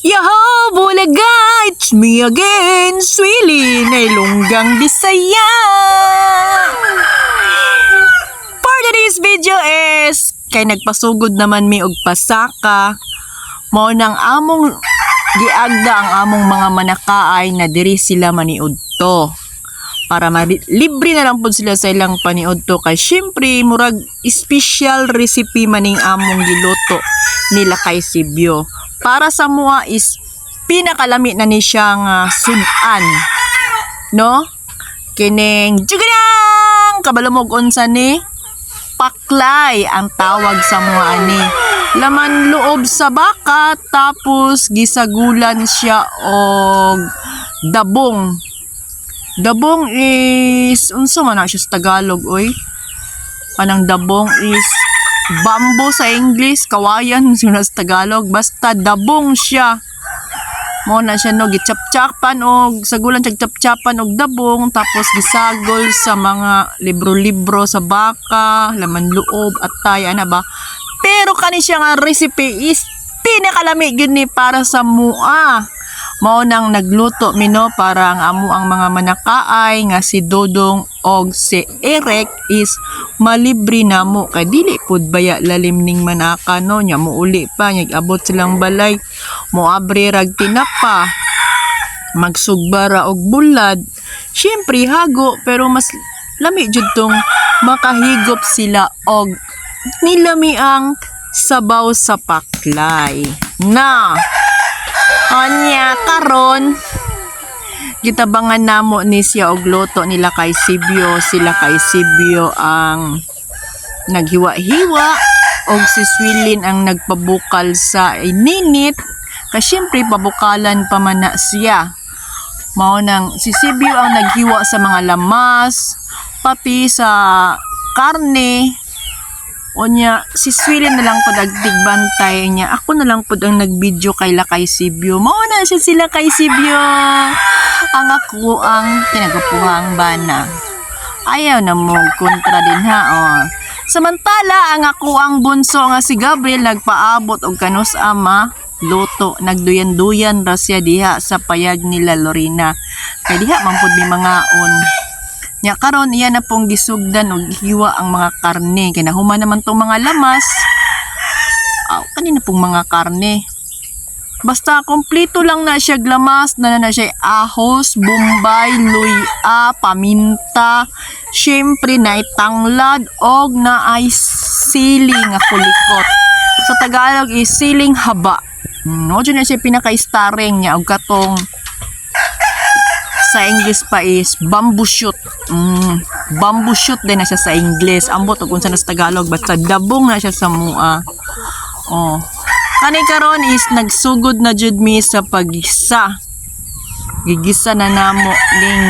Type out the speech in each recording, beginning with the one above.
Yaho, Bulaga, it's me again, Swili, na Ilonggang Bisaya. For today's video is, kay nagpasugod naman mi og pasaka, mo nang among giagda ang among mga manakaay na diri sila maniudto. Para libre na lang po sila sa ilang paniudto. Kay syempre murag special recipe maning among giluto nila kay Sibyo para sa mua is pinakalami na ni siya nga sudan no? Kining jugadang kabalumog unsa ni? Paklay ang tawag sa mga ani laman loob sa baka tapos gisagulan siya og dabong. Dabong is unsa man siya sa Tagalog oy? Anang dabong is bamboo sa English, kawayan sa Tagalog, basta dabong siya. Mo na siya no gichap-chapan og sagulan siya og dabong tapos gisagol sa mga libro-libro sa baka, laman loob at tay ana ba. Pero kani siya nga recipe is pinakalami gyud ni para sa mua mao nang nagluto mino para ang amo ang mga manakaay nga si Dodong og si Eric is malibre na mo. Kay dili pud baya lalim ning manaka no? Nya mo uli pa nya abot silang balay. Mo abre rag tinapa magsugbara og bulad. Syempre hago pero mas lami jud tong makahigop sila og nilami ang sabaw sa paklay. Na Anya karon. Gitabangan namo ni siya og luto nila kay Sibyo. Sila kay Sibyo ang naghiwa-hiwa og si Swilin ang nagpabukal sa ininit. Kasi syempre pabukalan pa man na siya. Mao nang si Sibyo ang naghiwa sa mga lamas pati sa karne Onya, si Swilin na lang po nagtigbantay niya. Ako na lang po ang nagbideo kay Lakay Sibyo. Mao na siya sila kay Sibyo. Ang ako ang tinagapuhang bana. Ayaw na mo kontra din ha. Oh. Samantala, ang ako ang bunso nga si Gabriel nagpaabot og kanus ama luto nagduyan-duyan ra siya diha sa payag nila Lorena kay diha man pud mi mga on Nya karon iya na pong gisugdan og hiwa ang mga karne kay nahuman naman tong mga lamas. Aw, kanina pong mga karne. Basta kompleto lang na siya glamas na na siya ahos, bombay, luya, paminta, syempre na tanglad og na ay siling nga kulikot. Sa Tagalog is siling haba. No, dyan na siya pinaka-starring niya og katong sa English pa is bamboo shoot. Mm, bamboo shoot din na siya sa English. Ambot og unsa na sa Tagalog basta dabong na siya sa mua. Oh. Kani karon is nagsugod na jud mi sa pagisa. Gigisa na namo ning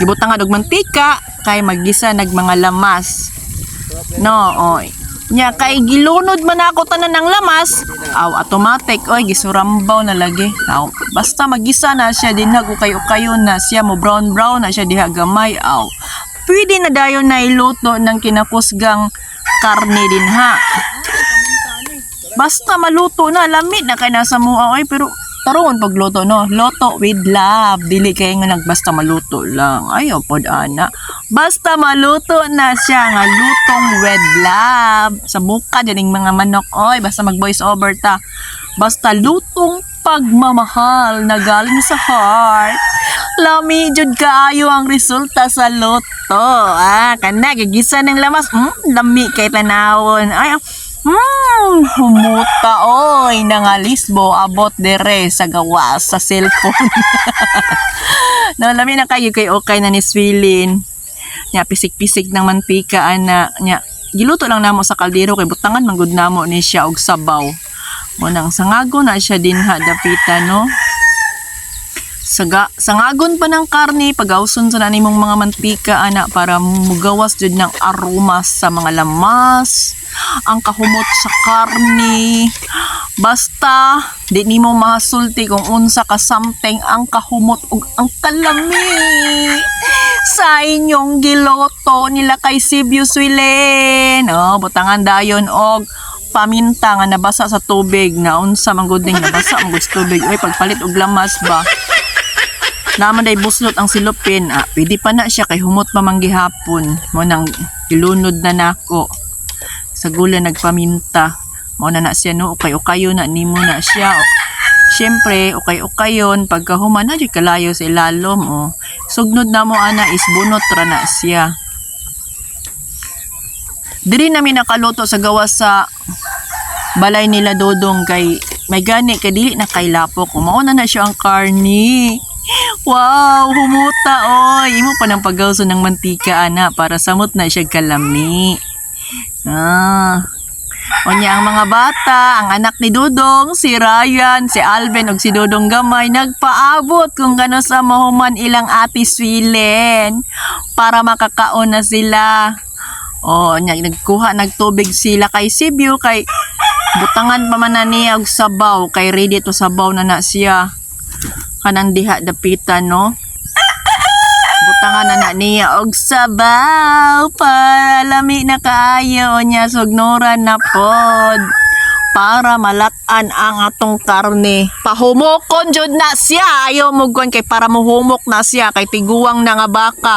gibutang og mantika kay magisa nag mga lamas. No, oy. Nya kay gilunod man ako tanan ng lamas, aw automatic oy gisurambaw na lagi. Aw basta magisa na siya din ko kayo kayo na siya mo brown brown na siya diha gamay aw. Pwede na dayon na iluto ng kinakusgang karne din ha. Basta maluto na lamit na kay nasa mua oy pero taron pagluto no loto with love dili kay nga nagbasta maluto lang ayo pod ana basta maluto na siya nga lutong with love sa muka dining mga manok. Oy basta mag voice over ta. Basta lutong pagmamahal na galing sa heart. Lami jud kaayo ang resulta sa loto ah kana gigisa ng lamas. Mm, lami kay tanawon. Ay Hmm, humuta. Oy nangalisbo abot dere sa gawa sa cellphone. Nalami na kayo kay okay na ni Swilin. Nya pisik-pisik ng mantika ana nya giluto lang namo sa kaldero kay butangan manggod namo ni siya og sabaw. Mo nang sangago na siya din ha dapita no. Saga, sangagon pa ng karne, pagawson sa nanimong mga mantika ana para mugawas jud ng aroma sa mga lamas, ang kahumot sa karne. Basta di nimo mahasulti kung unsa ka something ang kahumot ug ang kalami sa inyong giloto nila kay Sibiu Swilen. Oh, butangan dayon og paminta nga nabasa sa tubig. Na unsa man gud nabasa ang sa tubig. Oy pagpalit og lamas ba? Naman day buslot ang silupin. Ah, pwede pa na siya kay humot pa man gihapon. Mo nang ilunod na nako. Sa gula nagpaminta. Mo na na siya no? Ukay ukayo na nimo na siya Siyempre, ukay-ukayon, pagkahuman na di kalayo sa ilalom, oh. Sugnod na mo, ana, is bunot ra na siya. Diri namin nakaluto sa gawa sa balay nila Dodong kay may gani kay dili na kay lapok. Umauna na siya ang karni. Wow, humuta oy. Imo pa ng paggawso ng mantika ana para samot na siya kalami. Ah. Onya ang mga bata, ang anak ni Dudong, si Ryan, si Alvin ug si Dudong Gamay nagpaabot kung gano sa mahuman ilang ati swilen para makakaon na sila. Oh, nya nagkuha nagtubig sila kay Sibyo kay butangan pa man na niya og sabaw kay ready to sabaw na na siya. Kanang diha dapitan no. Niya og sabaw palami na kaayo niya sugnuran na pod para malatan ang atong karne. Pahumokon jud na siya. Ayaw mo kay para muhumok na siya kay tiguwang na nga baka.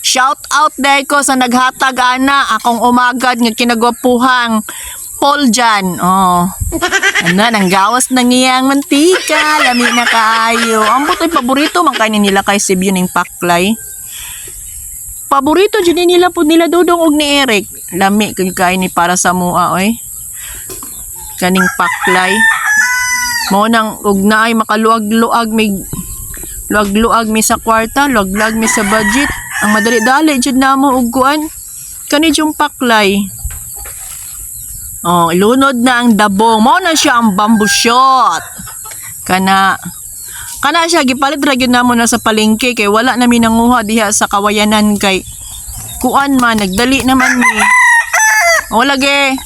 Shout out day ko sa naghatag ana akong umagad nga kinagwapuhang Paul dyan. Oh. Ano, nang gawas na ngiyang mantika. Lami na kaayo. Ang butoy paborito man kainin nila kay Sibyo ning paklay. Paborito dyan nila po nila Dudong og ni Eric. Lami kag kain ni para sa mua oy. Kaning paklay. Mo nang og naay makaluag-luag may luag-luag mi sa kwarta, luag-luag mi sa budget. Ang madali-dali jud namo og kuan. Kani yung paklay. Oh, ilunod na ang dabong. Mao na siya ang bamboo shot. Kana kana siya gipalit ra gyud namo na sa palengke kay wala na mi nanguha diha sa kawayanan kay kuan man nagdali naman mi. Wala ge.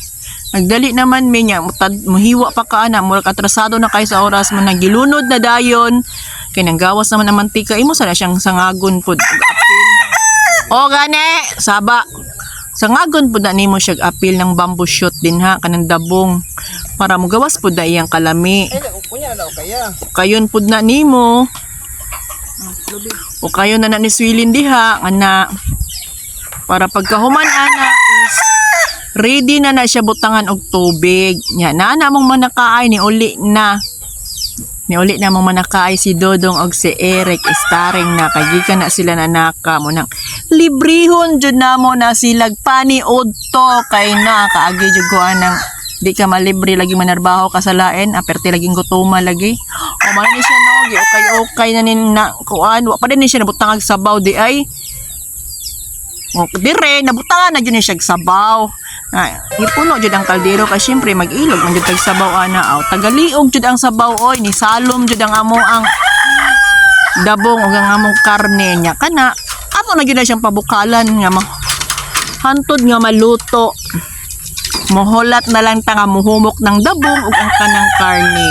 Nagdali naman mi nya muhiwa pa ka ana murag atrasado na kay sa oras mo nagilunod na dayon kay nanggawas naman ang mantika imo sana siyang sangagon pud apil. O gani saba sa ngagon po na nimo siya apil ng bamboo shoot din ha kanang dabong para mo gawas po na iyang kalami O kaya. kayon pud na nimo. O kayo na na ni Swilin diha ana para pagkahuman ana is ready na na siya butangan og tubig. Nya na na mong manakaay ni uli na. Ni uli na mong manakaay si Dodong og si Eric starring na. Kagikan na sila na naka mo nang librihon jud na mo na silag paniod to kay na kaagi jud ko anang di ka malibre lagi manarbaho ka sa lain aperte laging gutuma lagi. O man ni siya no? Okay okay na nin na kuan. Wa pa din ni siya nabutang sabaw di ay. O dire nabutangan na jud ni siya sabaw. Na ipuno jud ang kaldero kay syempre mag-ilog man jud tag sabaw ana. Aw tagaliog jud ang sabaw oy. Ni salom jud ang amo ang dabong ug ang among karne nya kana ato na gyud na siyang pabukalan nga hantod nga maluto moholat na lang ta nga muhumok ng dabong ug ang kanang karne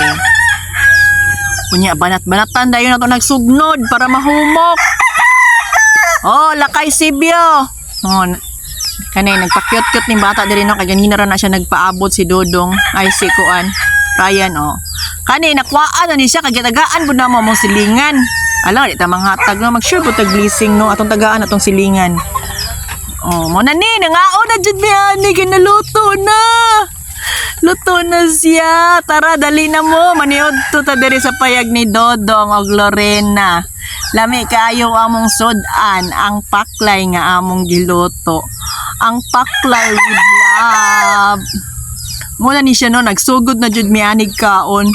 Kunya banat-banatan dayon nato nagsugnod para mahumok. Oh, lakay sibyo. Oh, kanay nagpakyot-kyot ni bata diri no kay ganina ra na siya nagpaabot si Dodong ay si Kuan. Ryan oh. Kani nakwaan na ni siya kay gitagaan pud na mo mong silingan. Ala, di ta manghatag no mag-sure po tag no atong tagaan atong silingan. Oh, mo na ni nangao na jud ni ani ginaluto na. Luto na siya. Tara, dali na mo. Maniod to ta diri sa payag ni Dodong o Lorena. Lami kayo among sudan ang paklay nga among giluto. Ang paklay with love. Muna ni siya no, nagsugod na jud mi anig kaon.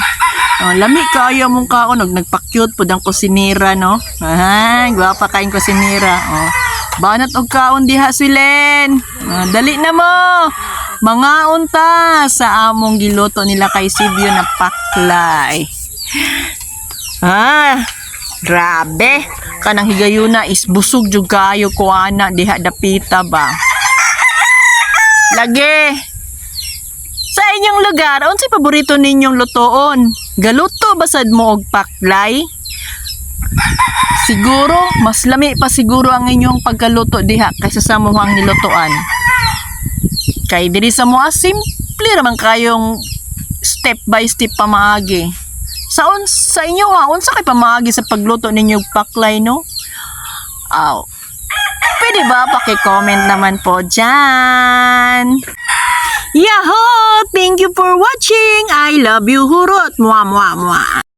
Oh, lami kayo mong kaon og nagpa-cute pud ang kusinira no. Ay, gwapa kaing kusinira. Oh. Banat og kaon diha silen. Ah, dali na mo. Mga unta sa among giluto nila kay Sibyo na paklay. Ah, grabe. Kanang higayuna is busog jud kayo ko ana diha dapita ba. Lagi. Sa inyong lugar, unsay paborito ninyong lutoon? Galuto basad mo og paklay? Siguro, mas lami pa siguro ang inyong pagkaluto diha kaysa sa muhang nilutoan. Kay diri sa mga simple simple naman kayong step by step pamaagi. Sa un sa inyo ha, unsa kay pamaagi sa pagluto ninyo paklay no? Aw. Pwede ba paki-comment naman po dyan? Yahoo! Thank you for watching! I love you, hurot! Mwah, mwah, mwah!